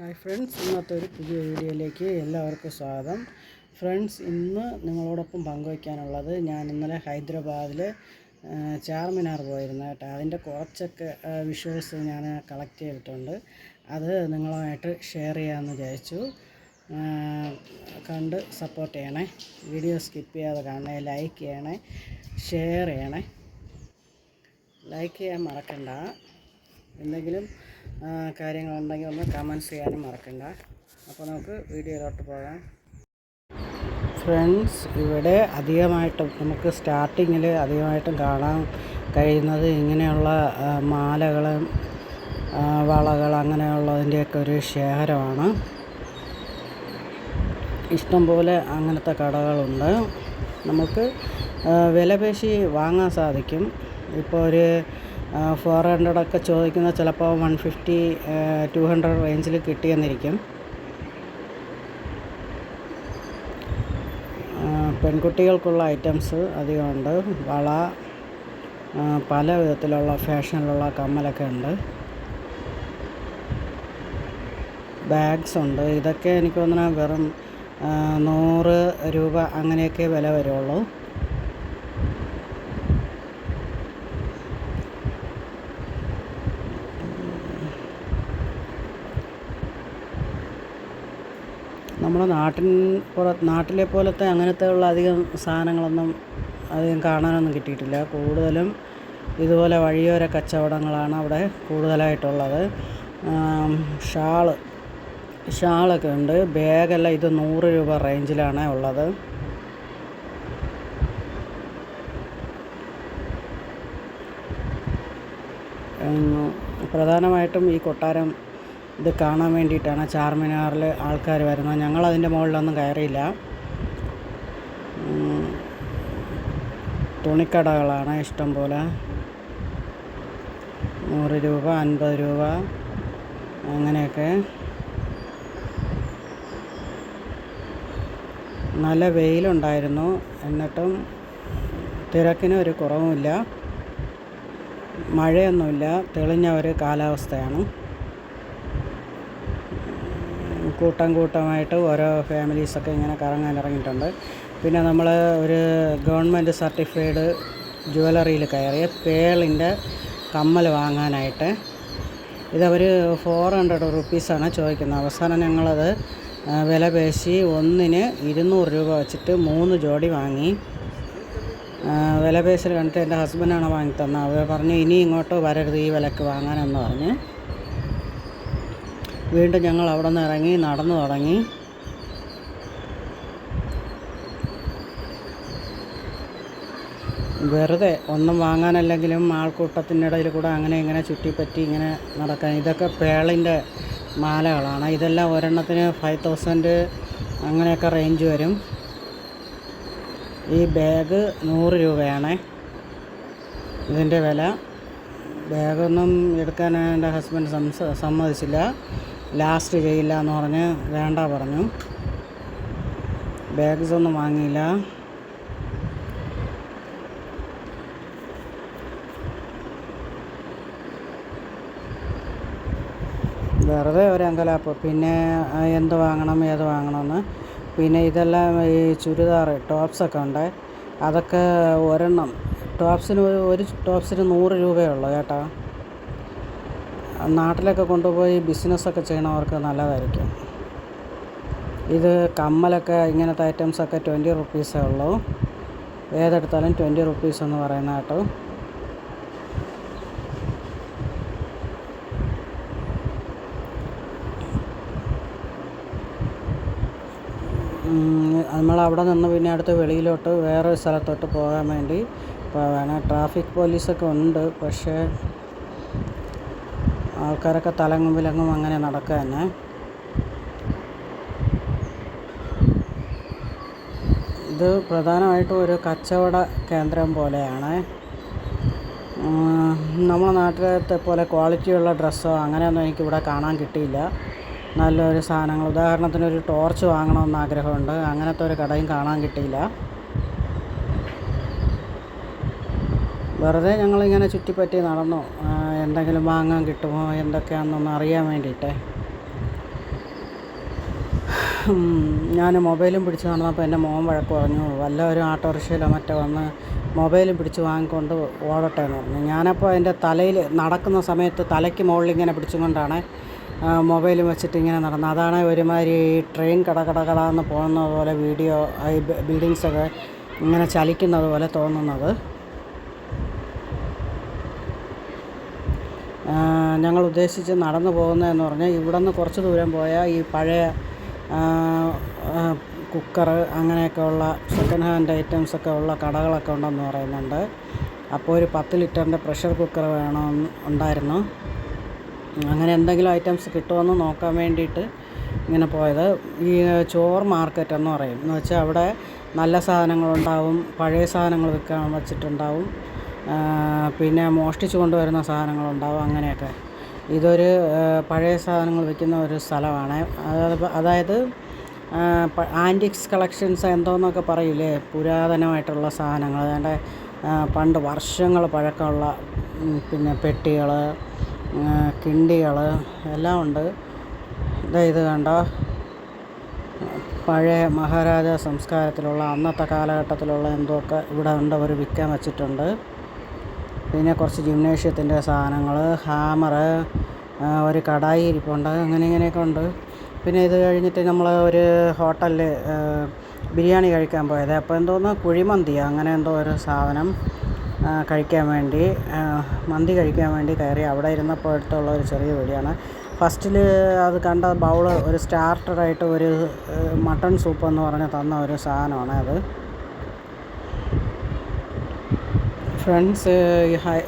Hi friends ഇന്നത്തെ ഒരു പുതിയ വീഡിയോയിലേക്ക് എല്ലാവർക്കും സ്വാഗതം. ഫ്രണ്ട്സ് ഇന്ന് നിങ്ങളോടൊപ്പം പങ്കുവയ്ക്കാനുള്ളത് ഞാൻ ഇന്നലെ ഹൈദരാബാദിൽ ചാർമിനാർ പോയിരുന്നു കേട്ടോ. അതിന്റെ കുറച്ചൊക്കെ വിഷ്വൽസ് ഞാൻ കളക്ട് ചെയ്തിട്ടുണ്ട്. അത് നിങ്ങളുമായിട്ട് ഷെയർ ചെയ്യാമെന്ന് വിചാരിച്ചു. കണ്ട് സപ്പോർട്ട് ചെയ്യണേ. വീഡിയോ സ്കിപ്പ് ചെയ്യാതെ കാണണേ ലൈക്ക് ചെയ്യണേ ഷെയർ ചെയ്യണേ. ലൈക്ക് ചെയ്യാൻ മറക്കണ്ട. എന്തെങ്കിലും കാര്യങ്ങളുണ്ടെങ്കിൽ ഒന്ന് കമൻസ് ചെയ്യാനും മറക്കണ്ട. അപ്പോൾ നമുക്ക് വീഡിയോയിലോട്ട് പോകാം. ഫ്രണ്ട്സ് ഇവിടെ അധികമായിട്ടും നമുക്ക് സ്റ്റാർട്ടിങ്ങിൽ അധികമായിട്ടും കാണാൻ കഴിയുന്നത് ഇങ്ങനെയുള്ള മാലകൾ വളകൾ അങ്ങനെയുള്ളതിന്റെയൊക്കെ ഒരു ശേഖരമാണ്. ഇഷ്ടംപോലെ അങ്ങനത്തെ കടകളുണ്ട്. നമുക്ക് വിലപേശി വാങ്ങാൻ സാധിക്കും. ഇപ്പോൾ ഒരു ഫോർ ഹൺഡ്രഡൊക്കെ ചോദിക്കുന്ന ചിലപ്പോൾ വൺ ഫിഫ്റ്റി ടു ഹൺഡ്രഡ് റേഞ്ചിൽ കിട്ടിയെന്നിരിക്കും. പെൺകുട്ടികൾക്കുള്ള ഐറ്റംസ് അധികമുണ്ട്. വള പല വിധത്തിലുള്ള ഫാഷനിലുള്ള കമ്മലൊക്കെ ഉണ്ട്. ബാഗ്സ് ഉണ്ട്. ഇതൊക്കെ എനിക്ക് തോന്നുന്നു വെറും നൂറ് രൂപ അങ്ങനെയൊക്കെ വില വരുള്ളൂ. നമ്മുടെ നാട്ടിൻ പുറ നാട്ടിലെ പോലത്തെ അങ്ങനത്തെ ഉള്ള അധികം സാധനങ്ങളൊന്നും അധികം കാണാനൊന്നും കിട്ടിയിട്ടില്ല. കൂടുതലും ഇതുപോലെ വഴിയോര കച്ചവടങ്ങളാണ് അവിടെ കൂടുതലായിട്ടുള്ളത്. ഷാൾ ഷാളൊക്കെ ഉണ്ട്. ബാഗെല്ലാം ഇത് നൂറ് രൂപ റേഞ്ചിലാണ് ഉള്ളത്. പ്രധാനമായിട്ടും ഈ കൊട്ടാരം ഇത് കാണാൻ വേണ്ടിയിട്ടാണ് ചാർമിനാറിൽ ആൾക്കാർ വരുന്നത്. ഞങ്ങളതിന്റെ മുകളിലൊന്നും കയറിയില്ല. തുണിക്കടകളാണ് ഇഷ്ടം പോലെ. നൂറ് രൂപ അൻപത് രൂപ അങ്ങനെയൊക്കെ. നല്ല വെയിലുണ്ടായിരുന്നു. എന്നിട്ടും തിരക്കിന് ഒരു കുറവുമില്ല. മഴയൊന്നുമില്ല. തെളിഞ്ഞ ഒരു കാലാവസ്ഥയാണ്. കൂട്ടം കൂട്ടമായിട്ട് ഓരോ ഫാമിലീസൊക്കെ ഇങ്ങനെ കറങ്ങാൻ ഇറങ്ങിയിട്ടുണ്ട് പിന്നെ നമ്മൾ ഒരു ഗവൺമെന്റ് സർട്ടിഫൈഡ് ജുവലറിയിൽ കയറി പേളിന്റെ കമ്മൽ വാങ്ങാനായിട്ട് ഇതവർ ഫോർ ഹൺഡ്രഡ് റുപ്പീസാണ് ചോദിക്കുന്നത്. അവസാനം ഞങ്ങളത് വില പേശി ഒന്നിന് ഇരുന്നൂറ് രൂപ വെച്ചിട്ട് മൂന്ന് ജോഡി വാങ്ങി. വില പേശൽ കണ്ടിട്ട് എന്റെ ഹസ്ബൻഡാണ് വാങ്ങി തന്നത് അവർ പറഞ്ഞു ഇനി ഇങ്ങോട്ട് വരരുത് ഈ വിലക്ക് വാങ്ങാനെന്ന് പറഞ്ഞ്. വീണ്ടും ഞങ്ങൾ അവിടെ നിന്ന് ഇറങ്ങി നടന്നു തുടങ്ങി. വെറുതെ ഒന്നും വാങ്ങാനല്ലെങ്കിലും ആൾക്കൂട്ടത്തിന്റെ ഇടയിൽ കൂടെ അങ്ങനെ ഇങ്ങനെ ചുറ്റിപ്പറ്റി ഇങ്ങനെ നടക്കാൻ. ഇതൊക്കെ പേളിന്റെ മാലകളാണ്. ഇതെല്ലാം ഒരെണ്ണത്തിന് ഫൈവ് തൗസൻഡ് അങ്ങനെയൊക്കെ റേഞ്ച് വരും. ഈ ബാഗ് നൂറ് രൂപയാണ്. ഇതിന്റെ വില. ബാഗൊന്നും എടുക്കാൻ എന്റെ ഹസ്ബൻഡ് സംസ സമ്മതിച്ചില്ല. ലാസ്റ്റ് ചെയ്യില്ല എന്ന് പറഞ്ഞ് വേണ്ട പറഞ്ഞു. ബാഗ്സ് ഒന്നും വാങ്ങിയില്ല. വെറുതെ ഒരു അങ്കലാപ്പ് പിന്നെ എന്ത് വാങ്ങണം ഏത് വാങ്ങണമെന്ന്. പിന്നെ ഇതെല്ലാം ഈ ചുരിദാർ ടോപ്സൊക്കെ ഉണ്ട്. അതൊക്കെ ഒരെണ്ണം. ടോപ്സിന് ഒരു- ടോപ്സിന് നൂറ് രൂപയേ ഉള്ളൂ കേട്ടോ. നാട്ടിലൊക്കെ കൊണ്ടുപോയി ബിസിനസ്സൊക്കെ ചെയ്യണവർക്ക് നല്ലതായിരിക്കും. ഇത് കമ്മലൊക്കെ ഇങ്ങനത്തെ ഐറ്റംസൊക്കെ ട്വന്റി റുപ്പീസേ ഉള്ളൂ. ഏതെടുത്താലും ട്വന്റി റുപ്പീസ് എന്ന് പറയുന്ന കേട്ടോ. നമ്മൾ അവിടെ നിന്ന് പിന്നെ അടുത്ത് വെളിയിലോട്ട് വേറൊരു സ്ഥലത്തോട്ട് പോകാൻ വേണ്ടി ട്രാഫിക് പോലീസൊക്കെ ഉണ്ട് പക്ഷേ ആൾക്കാരൊക്കെ തലങ്ങും വിലങ്ങും അങ്ങനെ നടക്കുക തന്നെ. ഇത് പ്രധാനമായിട്ടും ഒരു കച്ചവട കേന്ദ്രം പോലെയാണ്. നമ്മുടെ നാട്ടിലത്തെ പോലെ ക്വാളിറ്റിയുള്ള ഡ്രസ്സോ അങ്ങനെയൊന്നും എനിക്കിവിടെ കാണാൻ കിട്ടിയില്ല. നല്ലൊരു സാധനങ്ങൾ. ഉദാഹരണത്തിന് ഒരു ടോർച്ച് വാങ്ങണമെന്ന് ആഗ്രഹമുണ്ട്. അങ്ങനത്തെ ഒരു കടയും കാണാൻ കിട്ടിയില്ല. വെറുതെ ഞങ്ങളിങ്ങനെ ചുറ്റിപ്പറ്റി നടന്നു. എന്തെങ്കിലും വാങ്ങാൻ കിട്ടുമോ എന്തൊക്കെയാണെന്നൊന്ന് അറിയാൻ വേണ്ടിയിട്ടേ. ഞാൻ മൊബൈലും പിടിച്ച് നടന്നപ്പോൾ എന്റെ മോൻ വഴക്ക് പറഞ്ഞു വല്ല ഒരു മറ്റോ വന്ന് മൊബൈലും പിടിച്ച് വാങ്ങിക്കൊണ്ട് ഓടട്ടെ എന്ന് പറഞ്ഞു. ഞാനപ്പോൾ എന്റെ തലയിൽ നടക്കുന്ന സമയത്ത് തലയ്ക്ക് മുകളിൽ ഇങ്ങനെ പിടിച്ചുകൊണ്ടാണ് മൊബൈലും വെച്ചിട്ട് ഇങ്ങനെ നടന്നത്. അതാണ് ഒരുമാതിരി ട്രെയിൻ കടകടകടാന്ന് പോകുന്ന പോലെ വീഡിയോ ബിൽഡിങ്സൊക്കെ ഇങ്ങനെ ചലിക്കുന്നത് പോലെ തോന്നുന്നത്. ഞങ്ങൾ ഉദ്ദേശിച്ച് നടന്നു പോകുന്നതെന്ന് പറഞ്ഞാൽ ഇവിടെ നിന്ന് കുറച്ച് ദൂരം പോയാൽ ഈ പഴയ കുക്കറ് അങ്ങനെയൊക്കെ ഉള്ള സെക്കൻഡ് ഹാൻഡ് ഐറ്റംസ് ഒക്കെ ഉള്ള കടകളൊക്കെ ഉണ്ടെന്ന് പറയുന്നുണ്ട്. അപ്പോൾ ഒരു പത്ത് ലിറ്ററിന്റെ പ്രഷർ കുക്കർ വേണമെന്ന് ഉണ്ടായിരുന്നു. അങ്ങനെ എന്തെങ്കിലും ഐറ്റംസ് കിട്ടുമെന്ന് നോക്കാൻ വേണ്ടിയിട്ട് ഇങ്ങനെ പോയത്. ഈ ചോർ മാർക്കറ്റ് എന്ന് പറയും. എന്ന് വെച്ചാൽ അവിടെ നല്ല സാധനങ്ങളുണ്ടാവും പഴയ സാധനങ്ങൾ വിൽക്കാൻ വച്ചിട്ടുണ്ടാവും. പിന്നെ മോഷ്ടിച്ച് കൊണ്ടുവരുന്ന സാധനങ്ങളുണ്ടാവും അങ്ങനെയൊക്കെ. ഇതൊരു പഴയ സാധനങ്ങൾ വിൽക്കുന്ന ഒരു സ്ഥലമാണ്. അതായത് അതായത് ആന്റിക്സ് കളക്ഷൻസ് എന്തോന്നൊക്കെ പറയില്ലേ പുരാതനമായിട്ടുള്ള സാധനങ്ങൾ. അതിന്റെ പണ്ട് വർഷങ്ങൾ പഴക്കമുള്ള പിന്നെ പെട്ടികൾ കിണ്ടികൾ എല്ലാം ഉണ്ട്. ഇതാ ഇത് കണ്ടോ? പഴയ മഹാരാജ സംസ്കാരത്തിലുള്ള അന്നത്തെ കാലഘട്ടത്തിലുള്ള എന്തൊക്കെ ഇവിടെ ഉണ്ട് അവർ വിൽക്കാൻ വച്ചിട്ടുണ്ട്. പിന്നെ കുറച്ച് ജിംനേഷ്യത്തിന്റെ സാധനങ്ങൾ ഹാമറ് ഒരു കടായി ഇരിപ്പുണ്ട് അങ്ങനെ ഇങ്ങനെയൊക്കെ ഉണ്ട്. പിന്നെ ഇത് കഴിഞ്ഞിട്ട് നമ്മൾ ഒരു ഹോട്ടലിൽ ബിരിയാണി കഴിക്കാൻ പോയത്. അപ്പോൾ എന്തോന്ന് കുഴിമന്തിയോ അങ്ങനെ എന്തോ ഒരു സാധനം കഴിക്കാൻ വേണ്ടി മന്തി കഴിക്കാൻ വേണ്ടി കയറി. അവിടെ ഇരുന്നപ്പോൾ അടുത്തുള്ള ഒരു ചെറിയ വീടിയാണ് ഫസ്റ്റിൽ അത് കണ്ട ബൗൾ ഒരു സ്റ്റാർട്ടറായിട്ട് ഒരു മട്ടൺ സൂപ്പ് എന്ന് പറഞ്ഞ് തന്ന ഒരു സാധനമാണ് അത്. ഫ്രണ്ട്സ്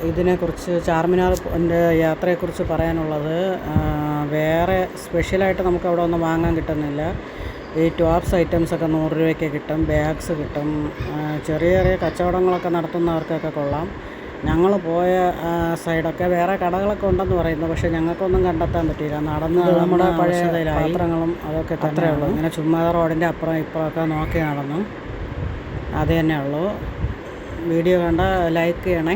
ഇതിനെക്കുറിച്ച് ചാർമിനാർ എന്റെ യാത്രയെക്കുറിച്ച് പറയാനുള്ളത് വേറെ സ്പെഷ്യലായിട്ട് നമുക്ക് അവിടെ ഒന്നും വാങ്ങാൻ കിട്ടുന്നില്ല. ഈ ടോപ്സ് ഐറ്റംസൊക്കെ നൂറ് രൂപയ്ക്ക് കിട്ടും ബാഗ്സ് കിട്ടും ചെറിയ ചെറിയ കച്ചവടങ്ങളൊക്കെ നടത്തുന്നവർക്കൊക്കെ കൊള്ളാം. ഞങ്ങൾ പോയ സൈഡൊക്കെ വേറെ കടകളൊക്കെ ഉണ്ടെന്ന് പറയുന്നു പക്ഷേ ഞങ്ങൾക്കൊന്നും കണ്ടെത്താൻ പറ്റിയില്ല. നടന്ന് നമ്മുടെ പഴയ പാത്രങ്ങളും അതൊക്കെ അത്രയേ ഉള്ളൂ. ഇങ്ങനെ ചുമ്മാ റോഡിന്റെ അപ്പുറം ഇപ്പുറമൊക്കെ നോക്കി നടന്നു അത് തന്നെ ഉള്ളൂ വീഡിയോ കണ്ട ലൈക്ക് ചെയ്യണേ.